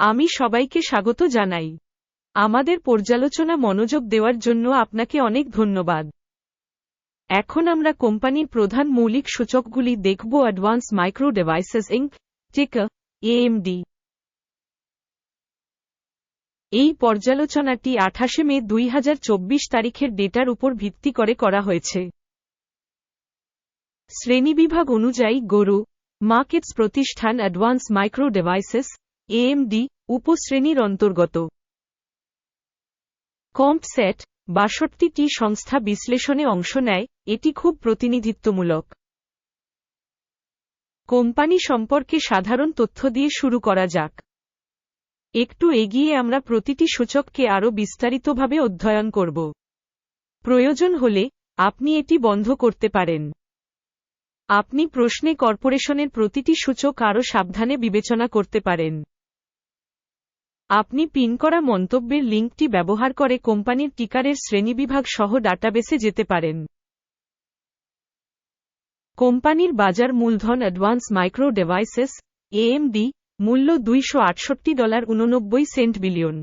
আমি সবাইকে স্বাগত জানাই। আমাদের পর্যালোচনা মনোযোগ দেওয়ার জন্য আপনাকে অনেক ধন্যবাদ। এখন আমরা কোম্পানির প্রধান মৌলিক সূচকগুলি দেখব অ্যাডভান্স মাইক্রো ডিভাইসেস ইঙ্ক, টিকা, এএমডি। এই পর্যালোচনাটি আঠাশে মে দুই হাজার চব্বিশ তারিখের ডেটার উপর ভিত্তি করে করা হয়েছে। শ্রেণীবিভাগ অনুযায়ী গরু, মার্কেটস প্রতিষ্ঠান অ্যাডভান্স মাইক্রো ডিভাইসেস এএমডি উপশ্রেণীর অন্তর্গত। কম্পসেট বাষট্টিটি সংস্থা বিশ্লেষণে অংশ নেয়, এটি খুব প্রতিনিধিত্বমূলক। কোম্পানি সম্পর্কে সাধারণ তথ্য দিয়ে শুরু করা যাক। একটু এগিয়ে আমরা প্রতিটি সূচককে আরও বিস্তারিতভাবে অধ্যয়ন করব। প্রয়োজন হলে, আপনি এটি বন্ধ করতে পারেন। আপনি প্রশ্নে কর্পোরেশনের প্রতিটি সূচক আরও সাবধানে বিবেচনা করতে পারেন। আপনি পিন করা মন্তব্যের লিঙ্কটি ব্যবহার করে কোম্পানির টিকারের শ্রেণীবিভাগ সহ ডাটাবেসে যেতে পারেন। কোম্পানির বাজার মূলধন অ্যাডভান্স মাইক্রো ডিভাইসেস এএমডি মূল্য দুইশো আটষট্টি ডলার উননব্বই সেন্ট বিলিয়ন।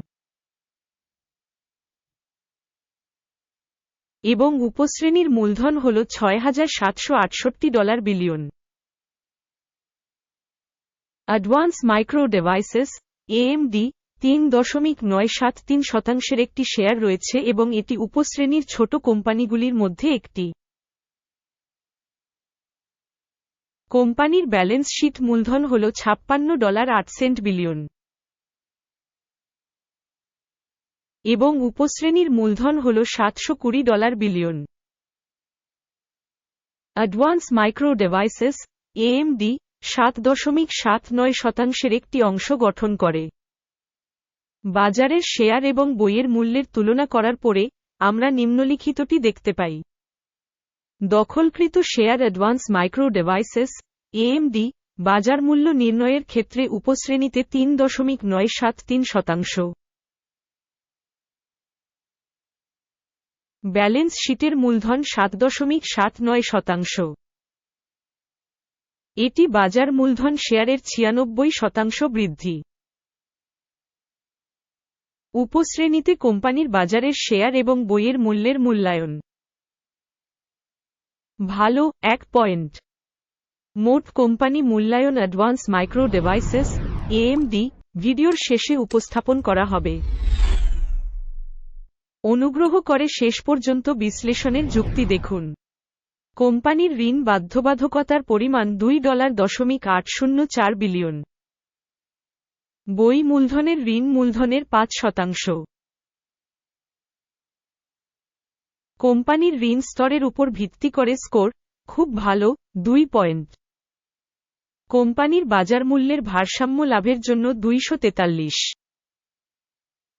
এবং উপশ্রেণীর মূলধন হল ছয় হাজার সাতশো আটষট্টি dollar billion. Advance Micro Devices AMD তিন দশমিক নয় সাত তিন শতাংশের একটি শেয়ার রয়েছে এবং এটি উপশ্রেণীর ছোট কোম্পানিগুলির মধ্যে একটি। কোম্পানির ব্যালেন্স শিট মূলধন হল ছাপ্পান্ন ডলার আট সেন্ট বিলিয়ন। এবং উপশ্রেণীর মূলধন হল সাতশো কুড়ি dollar billion. Advance Micro Devices, AMD, সাত দশমিক সাত নয় শতাংশের একটি অংশ গঠন করে। বাজারের শেয়ার এবং বইয়ের মূল্যের তুলনা করার পরে, আমরা নিম্নলিখিতটি দেখতে পাই। দখলকৃত share Advance Micro Devices AMD বাজার মূল্য নির্ণয়ের ক্ষেত্রে উপশ্রেণীতে তিন দশমিক নয় সাত তিন শতাংশ। ব্যালেন্স শিটের মূলধন সাত দশমিক সাত নয় শতাংশ। এটি বাজার মূলধন শেয়ারের ছিয়ানব্বই শতাংশ বৃদ্ধি। উপশ্রেণীতে কোম্পানির বাজারের শেয়ার এবং বইয়ের মূল্যের মূল্যায়ন। ভালো, এক পয়েন্ট। মোট কোম্পানি মূল্যায়ন অ্যাডভান্স মাইক্রো ডিভাইসেস এএমডি ভিডিওর শেষে উপস্থাপন করা হবে। অনুগ্রহ করে শেষ পর্যন্ত বিশ্লেষণের যুক্তি দেখুন। কোম্পানির ঋণ বাধ্যবাধকতার পরিমাণ দুই ডলার দশমিক আট শূন্য চার বিলিয়ন। বই মূলধনের ঋণ মূলধনের পাঁচ শতাংশ। কোম্পানির ঋণ স্তরের উপর ভিত্তি করে স্কোর, খুব ভালো, দুই পয়েন্ট। কোম্পানির বাজার মূল্যের ভারসাম্য লাভের জন্য দুইশো তেতাল্লিশ।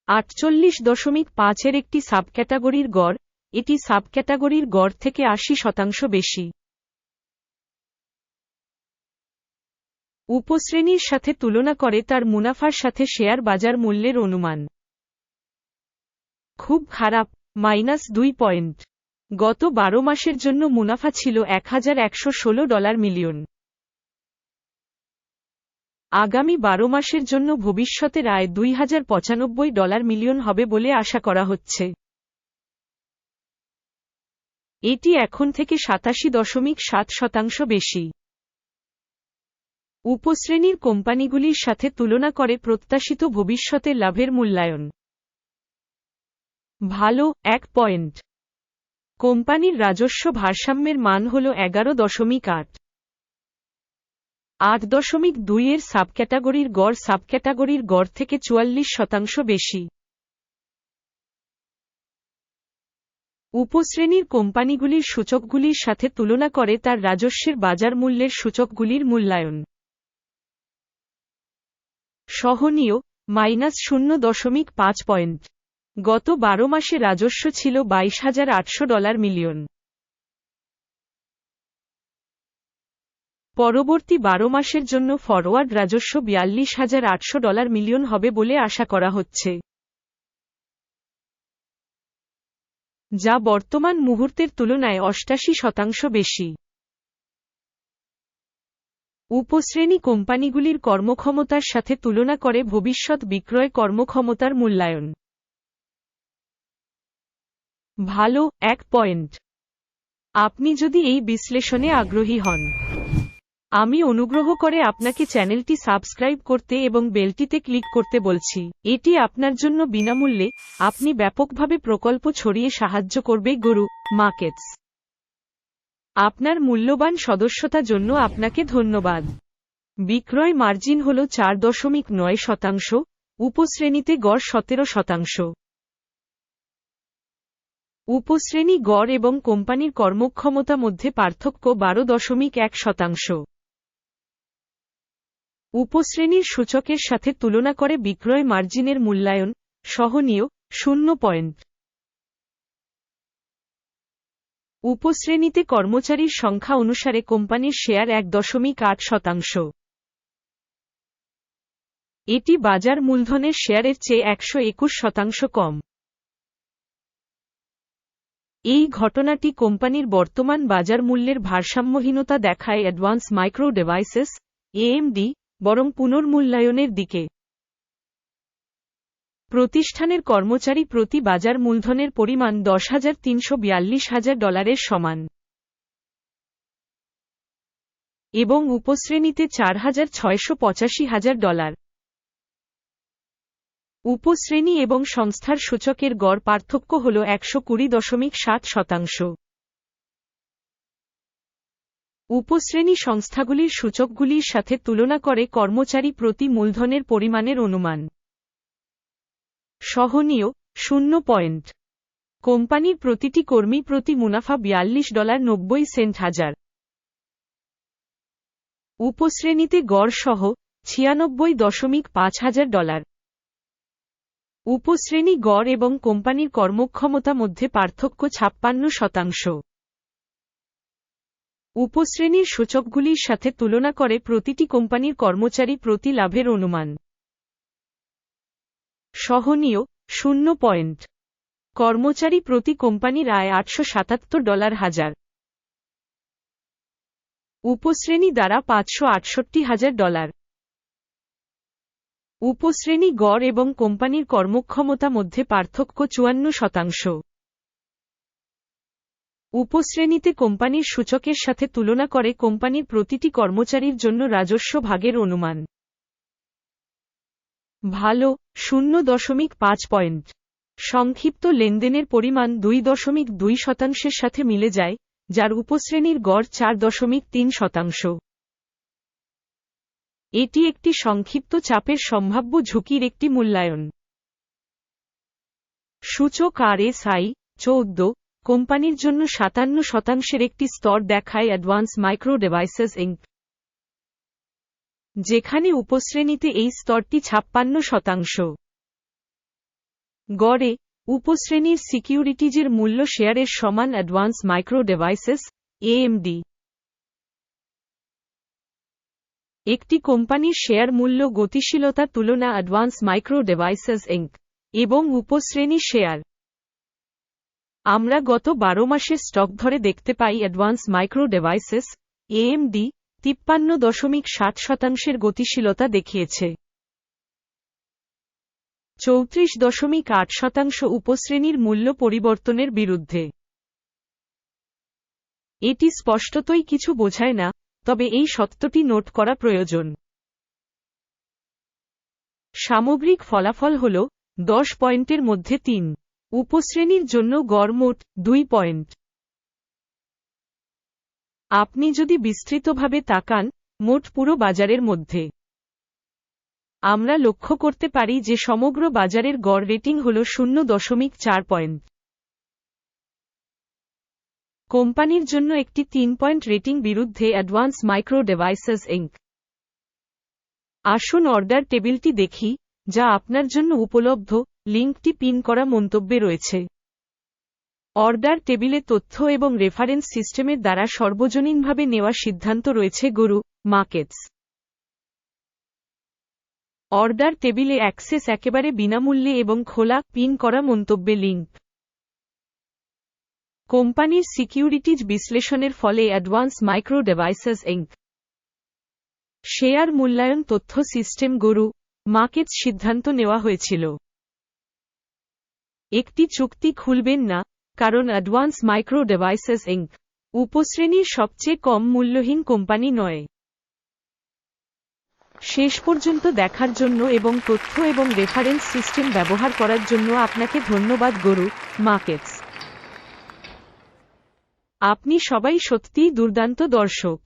আটচল্লিশ দশমিক পাঁচের একটি সাবক্যাটাগরির গড়, এটি সাবক্যাটাগরির গড় থেকে আশি শতাংশ বেশি। উপশ্রেণীর সাথে তুলনা করে তার মুনাফার সাথে শেয়ার বাজার মূল্যের অনুমান। খুব খারাপ, মাইনাস দুই পয়েন্ট। গত বারো মাসের জন্য মুনাফা ছিল এক হাজার একশো ষোলো ডলার মিলিয়ন। আগামী বারো মাসের জন্য ভবিষ্যতের আয় দুই ডলার মিলিয়ন হবে বলে আশা করা হচ্ছে। এটি এখন থেকে সাতাশি দশমিক সাত শতাংশ বেশি। উপশ্রেণীর কোম্পানিগুলির সাথে তুলনা করে প্রত্যাশিত ভবিষ্যতে লাভের মূল্যায়ন। ভালো, এক পয়েন্ট। কোম্পানির রাজস্ব ভারসাম্যের মান হল এগারো দশমিক আট। আট দশমিক দুইয়ের সাবক্যাটাগরির গড় সাবক্যাটাগরির গড় থেকে চুয়াল্লিশ শতাংশ বেশি। উপশ্রেণীর কোম্পানিগুলির সূচকগুলির সাথে তুলনা করে তার রাজস্বের বাজার মূল্যের সূচকগুলির মূল্যায়ন। সহনীয়, মাইনাস শূন্য দশমিক পাঁচ পয়েন্ট। গত বারো মাসে রাজস্ব ছিল বাইশ হাজার আটশো ডলার মিলিয়ন। পরবর্তী বারো মাসের জন্য ফরওয়ার্ড রাজস্ব বিয়াল্লিশ হাজার আটশো ডলার মিলিয়ন হবে বলে আশা করা হচ্ছে। যা বর্তমান মুহূর্তের তুলনায় অষ্টাশি শতাংশ বেশি। উপশ্রেণী কোম্পানিগুলির কর্মক্ষমতার সাথে তুলনা করে ভবিষ্যৎ বিক্রয় কর্মক্ষমতার মূল্যায়ন। ভালো, এক পয়েন্ট। আপনি যদি এই বিশ্লেষণে আগ্রহী হন। আমি অনুগ্রহ করে আপনাকে চ্যানেলটি সাবস্ক্রাইব করতে এবং বেলটিতে ক্লিক করতে বলছি। এটি আপনার জন্য বিনামূল্যে, আপনি ব্যাপকভাবে প্রকল্প ছড়িয়ে সাহায্য করবে গরু, মার্কেটস। আপনার মূল্যবান সদস্যতা জন্য আপনাকে ধন্যবাদ। বিক্রয় মার্জিন হল চার দশমিক নয় শতাংশ, উপশ্রেণীতে গড় সতেরো শতাংশ। উপশ্রেণী গড় এবং কোম্পানির কর্মক্ষমতা মধ্যে পার্থক্য বারো দশমিক এক শতাংশ। উপশ্রেণীর সূচকের সাথে তুলনা করে বিক্রয় মার্জিনের মূল্যায়ন সহনীয় শূন্য পয়েন্ট। উপশ্রেণীতে কর্মচারীর সংখ্যা অনুসারে কোম্পানির শেয়ার এক দশমিক আট শতাংশ। এটি বাজার মূলধনের শেয়ারের চেয়ে একশো একুশ শতাংশ কম। এই ঘটনাটি কোম্পানির বর্তমান বাজার মূল্যের ভারসাম্যহীনতা দেখায় অ্যাডভান্স মাইক্রো ডিভাইসেস এএমডি, বরং পুনর্মূল্যায়নের দিকে। প্রতিষ্ঠানের কর্মচারী প্রতি বাজার মূলধনের পরিমাণ দশ হাজার তিনশো বিয়াল্লিশ হাজার ডলারের সমান এবং উপশ্রেণীতে চার হাজার ছয়শো পঁচাশি হাজার ডলার। উপশ্রেণী এবং সংস্থার সূচকের গড় পার্থক্য হল একশো কুড়ি দশমিক সাত শতাংশ। উপশ্রেণী সংস্থাগুলির সূচকগুলির সাথে তুলনা করে কর্মচারী প্রতি মূলধনের পরিমাণের অনুমান। সহনীয়, শূন্য পয়েন্ট। কোম্পানির প্রতিটি কর্মী প্রতি মুনাফা বিয়াল্লিশ ডলার নব্বই সেন্ট হাজার। উপশ্রেণীতে গড় সহ ছিয়ানব্বই দশমিক পাঁচ হাজার ডলার। উপশ্রেণী গড় এবং কোম্পানির কর্মক্ষমতা মধ্যে পার্থক্য ছাপ্পান্ন শতাংশ। উপশ্রেণীর সূচকগুলির সাথে তুলনা করে প্রতিটি কোম্পানির কর্মচারী প্রতি লাভের অনুমান। সহনীয়, শূন্য পয়েন্ট। কর্মচারী প্রতি কোম্পানির আয় আটশো সাতাত্তর ডলার হাজার। উপশ্রেণী দ্বারা পাঁচশো আটষট্টি হাজার ডলার। উপশ্রেণী গড় এবং কোম্পানির কর্মক্ষমতা মধ্যে পার্থক্য চুয়ান্ন শতাংশ। উপশ্রেণীতে কোম্পানির সূচকের সাথে তুলনা করে কোম্পানির প্রতিটি কর্মচারীর জন্য রাজস্ব ভাগের অনুমান। ভালো, শূন্য দশমিক পাঁচ পয়েন্ট। সংক্ষিপ্ত লেনদেনের পরিমাণ দুই দশমিক দুই শতাংশের সাথে মিলে যায়, যার উপশ্রেণীর গড় চার দশমিক তিন শতাংশ। এটি একটি সংক্ষিপ্ত চাপের সম্ভাব্য ঝুঁকির একটি মূল্যায়ন। সূচক আর এস আই চৌদ্দ, কোম্পানির জন্য সাতান্ন শতাংশের একটি স্তর দেখায় অ্যাডভান্স মাইক্রো ডিভাইসেস ইঙ্ক যেখানে উপশ্রেণীতে এই স্তরটি ছাপ্পান্ন শতাংশ। গড়ে, উপশ্রেণীর সিকিউরিটিজের মূল্য শেয়ারের সমান অ্যাডভান্স মাইক্রো ডিভাইসেস এএমডি একটি কোম্পানির শেয়ার মূল্য গতিশীলতা তুলনা অ্যাডভান্স মাইক্রো ডিভাইসেস ইঙ্ক এবং উপশ্রেণী শেয়ার। আমরা গত বারো মাসের স্টক ধরে দেখতে পাই অ্যাডভান্স মাইক্রো ডিভাইসেস এএমডি তিপ্পান্ন দশমিক ষাট শতাংশের গতিশীলতা দেখিয়েছে। চৌত্রিশ দশমিক আট শতাংশ উপশ্রেণীর মূল্য পরিবর্তনের বিরুদ্ধে। এটি স্পষ্টতই কিছু বোঝায় না, তবে এই সত্যটি নোট করা প্রয়োজন। সামগ্রিক ফলাফল হল দশ পয়েন্টের মধ্যে তিন। উপশ্রেণীর জন্য গড় মোট দুই পয়েন্ট। আপনি যদি বিস্তৃতভাবে তাকান, মোট পুরো বাজারের মধ্যে। আমরা লক্ষ্য করতে পারি যে সমগ্র বাজারের গড় রেটিং হল শূন্য দশমিক চার পয়েন্ট। কোম্পানির জন্য একটি তিন পয়েন্ট রেটিং বিরুদ্ধে অ্যাডভান্স মাইক্রো ডিভাইসেস ইঙ্ক আসুন অর্ডার টেবিলটি দেখি, যা আপনার জন্য উপলব্ধ, লিঙ্কটি পিন করা মন্তব্যে রয়েছে। অর্ডার টেবিলে তথ্য এবং রেফারেন্স সিস্টেমের দ্বারা সর্বজনীনভাবে নেওয়া সিদ্ধান্ত রয়েছে গরু মার্কেটস অর্ডার টেবিলে অ্যাক্সেস একেবারে বিনামূল্যে এবং খোলা, পিন করা মন্তব্যে লিঙ্ক। কোম্পানির সিকিউরিটিজ বিশ্লেষণের ফলে Advance Micro Devices Inc share মূল্যায়ন তথ্য সিস্টেম গরু মার্কেটস সিদ্ধান্ত নেওয়া হয়েছিল। একটি চুক্তি খুলবেন না কারণ অ্যাডভান্স মাইক্রো ডিভাইসেস ইঙ্ক উপশ্রেণীর সবচেয়ে কম মূল্যহীন কোম্পানি নয়। শেষ পর্যন্ত দেখার জন্য এবং তথ্য এবং রেফারেন্স সিস্টেম ব্যবহার করার জন্য আপনাকে ধন্যবাদ, গরু মার্কেটস আপনি সবাই সত্যিই দুর্দান্ত দর্শক।